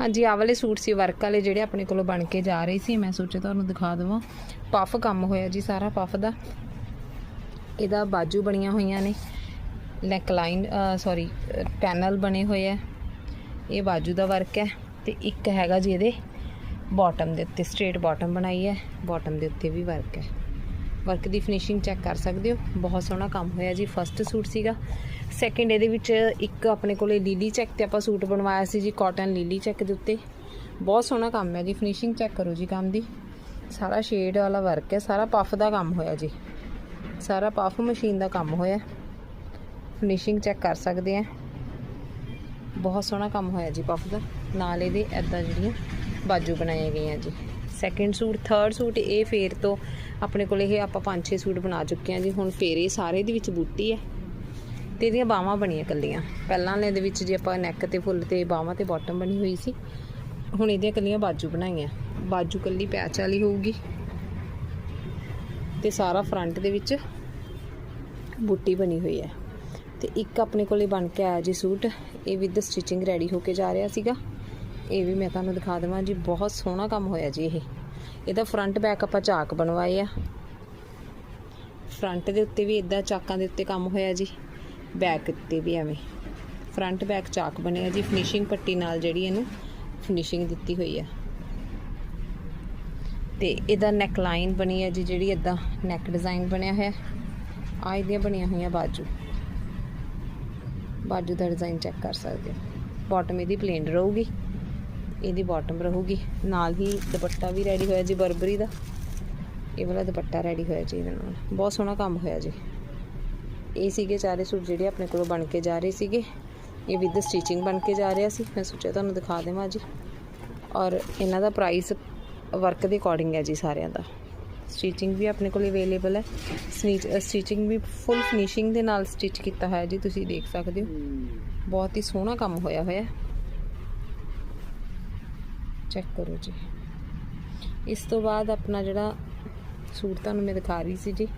ਹਾਂਜੀ, ਆਹ ਵਾਲੇ ਸੂਟ ਸੀ, ਵਰਕ ਵਾਲੇ ਜਿਹੜੇ ਆਪਣੇ ਕੋਲੋਂ ਬਣ ਕੇ ਜਾ ਰਹੇ ਸੀ। ਮੈਂ ਸੋਚਿਆ ਤੁਹਾਨੂੰ ਦਿਖਾ ਦਵਾਂ। ਪਫ ਕੰਮ ਹੋਇਆ ਜੀ ਸਾਰਾ, ਪਫ ਦਾ। ਇਹਦਾ ਬਾਜੂ ਬਣੀਆਂ ਹੋਈਆਂ ਨੇ। ਨੈਕ ਲਾਈਨ ਸੌਰੀ ਪੈਨਲ ਬਣੇ ਹੋਏ ਆ। ਇਹ ਬਾਜੂ ਦਾ ਵਰਕ ਹੈ ਤੇ ਇੱਕ ਹੈਗਾ ਜੀ ਇਹਦੇ ਬਾਟਮ ਦੇ ਉੱਤੇ, ਸਟ੍ਰੇਟ ਬਾਟਮ ਬਣਾਈ ਹੈ। ਬਾਟਮ ਦੇ ਉੱਤੇ ਵੀ ਵਰਕ ਹੈ। ਵਰਕ ਦੀ ਫਿਨਿਸ਼ਿੰਗ ਚੈੱਕ ਕਰ ਸਕਦੇ ਹੋ। ਬਹੁਤ ਸੋਹਣਾ ਕੰਮ ਹੋਇਆ ਜੀ ਫਸਟ ਸੂਟ ਸੀਗਾ। ਸੈਕਿੰਡ ਇਹਦੇ ਵਿੱਚ ਇੱਕ ਆਪਣੇ ਕੋਲੇ ਲੀਲੀ ਚੈੱਕ ਤੇ ਆਪਾਂ ਸੂਟ ਬਣਵਾਇਆ ਸੀ ਜੀ ਕਾਟਨ ਲੀਲੀ ਚੈੱਕ ਦੇ ਉੱਤੇ। ਬਹੁਤ ਸੋਹਣਾ ਕੰਮ ਹੈ ਜੀ ਫਿਨਿਸ਼ਿੰਗ ਚੈੱਕ ਕਰੋ ਜੀ ਕੰਮ ਦੀ। ਸਾਰਾ ਸ਼ੇਡ ਵਾਲਾ ਵਰਕ ਹੈ, ਸਾਰਾ ਪਫ ਦਾ ਕੰਮ ਹੋਇਆ ਜੀ। ਸਾਰਾ ਪਫ ਮਸ਼ੀਨ ਦਾ ਕੰਮ ਹੋਇਆ। ਫਿਨਿਸ਼ਿੰਗ ਚੈੱਕ ਕਰ ਸਕਦੇ ਆ। ਬਹੁਤ ਸੋਹਣਾ ਕੰਮ ਹੋਇਆ ਜੀ ਪਫ ਦਾ। ਨਾਲ ਇਹਦੇ ਐਦਾਂ ਜਿਹੜੀਆਂ ਬਾਜੂ ਬਣਾਈਆਂ ਗਈਆਂ ਜੀ। ਸੈਕਿੰਡ ਸੂਟ ਥਰਡ ਸੂਟ ਇਹ ਫੇਰ ਤੋਂ ਆਪਣੇ ਕੋਲ ਇਹ ਆਪਾਂ ਪੰਜ ਛੇ ਸੂਟ ਬਣਾ ਚੁੱਕੇ ਹਾਂ ਜੀ। ਹੁਣ ਫੇਰ ਇਹ ਸਾਰੇ ਦੇ ਵਿੱਚ ਬੂਟੀ ਹੈ ਤੇ ਇਹਦੀਆਂ ਬਾਹਾਂ ਬਣੀਆਂ ਕੱਲੀਆਂ ਪਹਿਲਾਂ ਵਾਲੇ ਦੇ ਵਿੱਚ ਜੇ ਆਪਾਂ ਨੈਕ ਤੇ ਫੁੱਲ ਤੇ ਬਾਹਾਂ ਤੇ ਬਾਟਮ ਬਣੀ ਹੋਈ ਸੀ, ਹੁਣ ਇਹਦੀਆਂ ਕੱਲੀਆਂ ਬਾਜੂ ਬਣਾਈਆਂ। ਬਾਜੂ ਕੱਲੀ ਪੈਚ ਵਾਲੀ ਹੋਊਗੀ ਤੇ ਸਾਰਾ ਫਰੰਟ ਦੇ ਵਿੱਚ ਬੂਟੀ ਬਣੀ ਹੋਈ ਹੈ। ਤੇ ਇੱਕ ਆਪਣੇ ਕੋਲੇ ਬਣ ਕੇ ਆਇਆ ਜੀ ਸੂਟ ਇਹ ਵਿਦ ਸਟਿਚਿੰਗ ਰੈਡੀ ਹੋ ਕੇ ਜਾ ਰਿਹਾ ਸੀਗਾ। ਇਹ ਵੀ ਮੈਂ ਤੁਹਾਨੂੰ ਦਿਖਾ ਦੇਵਾਂ ਜੀ, ਬਹੁਤ ਸੋਹਣਾ ਕੰਮ ਹੋਇਆ ਜੀ ਇਹ। ਇਹਦਾ ਫਰੰਟ ਬੈਕ ਆਪਾਂ ਚਾਕ ਬਣਵਾਏ ਆ। ਫਰੰਟ ਦੇ ਉੱਤੇ ਵੀ ਇਦਾਂ ਚਾਕਾਂ ਦੇ ਉੱਤੇ ਕੰਮ ਹੋਇਆ ਜੀ। ਬੈਕ ਉੱਤੇ ਵੀ ਐਵੇਂ। ਫਰੰਟ ਬੈਕ ਚਾਕ ਬਣਿਆ ਜੀ ਫਿਨਿਸ਼ਿੰਗ ਪੱਟੀ ਨਾਲ ਜਿਹੜੀ ਇਹਨੂੰ ਫਿਨਿਸ਼ਿੰਗ ਦਿੱਤੀ ਹੋਈ ਆ। ਤੇ ਇਹਦਾ ਨੈਕ ਲਾਈਨ ਬਣੀ ਹੈ ਜੀ, ਜਿਹੜੀ ਇਦਾਂ ਨੈਕ ਡਿਜ਼ਾਈਨ ਬਣਿਆ ਹੋਇਆ। ਆ ਇਹਦੀਆਂ ਬਣੀਆਂ ਹੋਈਆਂ ਬਾਜੂ। ਬਾਜੂ ਦਾ ਡਿਜ਼ਾਈਨ ਚੈੱਕ ਕਰ ਸਕਦੇ ਹੋ। ਬਾਟਮ ਇਹਦੀ ਪਲੇਨ ਰਹੂਗੀ। ਇਹਦੀ ਬਾਟਮ ਰਹੂਗੀ। ਨਾਲ ਹੀ ਦੁਪੱਟਾ ਵੀ ਰੈਡੀ ਹੋਇਆ ਜੀ ਬਰਬਰੀ ਦਾ। ਇਹ ਵਾਲਾ ਦੁਪੱਟਾ ਰੈਡੀ ਹੋਇਆ ਜੀ ਇਹਦੇ ਨਾਲ। ਬਹੁਤ ਸੋਹਣਾ ਕੰਮ ਹੋਇਆ ਜੀ। ਇਹ ਸੀਗੇ ਚਾਰੇ ਸੂਟ ਜਿਹੜੇ ਆਪਣੇ ਕੋਲੋਂ ਬਣ ਕੇ ਜਾ ਰਹੇ ਸੀਗੇ। ਇਹ ਵਿਦ ਸਟਿਚਿੰਗ ਬਣ ਕੇ ਜਾ ਰਿਹਾ ਸੀ। ਮੈਂ ਸੋਚਿਆ ਤੁਹਾਨੂੰ ਦਿਖਾ ਦੇਵਾਂ ਜੀ। ਔਰ ਇਹਨਾਂ ਦਾ ਪ੍ਰਾਈਸ ਵਰਕ ਦੇ ਅਕੋਰਡਿੰਗ ਹੈ ਜੀ ਸਾਰਿਆਂ ਦਾ। ਸਟਿਚਿੰਗ ਵੀ ਆਪਣੇ ਕੋਲ ਅਵੇਲੇਬਲ ਹੈ। ਸਟਿਚਿੰਗ ਵੀ ਫੁੱਲ ਫਿਨਿਸ਼ਿੰਗ ਦੇ ਨਾਲ ਸਟਿਚ ਕੀਤਾ ਹੋਇਆ ਜੀ। ਤੁਸੀਂ ਦੇਖ ਸਕਦੇ ਹੋ। ਬਹੁਤ ਹੀ ਸੋਹਣਾ ਕੰਮ ਹੋਇਆ ਹੋਇਆ ਚੈੱਕ ਕਰੋ ਜੀ। ਇਸ ਤੋਂ ਬਾਅਦ ਆਪਣਾ ਜਿਹੜਾ ਸੂਟ ਤੁਹਾਨੂੰ ਮੈਂ ਦਿਖਾ ਰਹੀ ਸੀ ਜੀ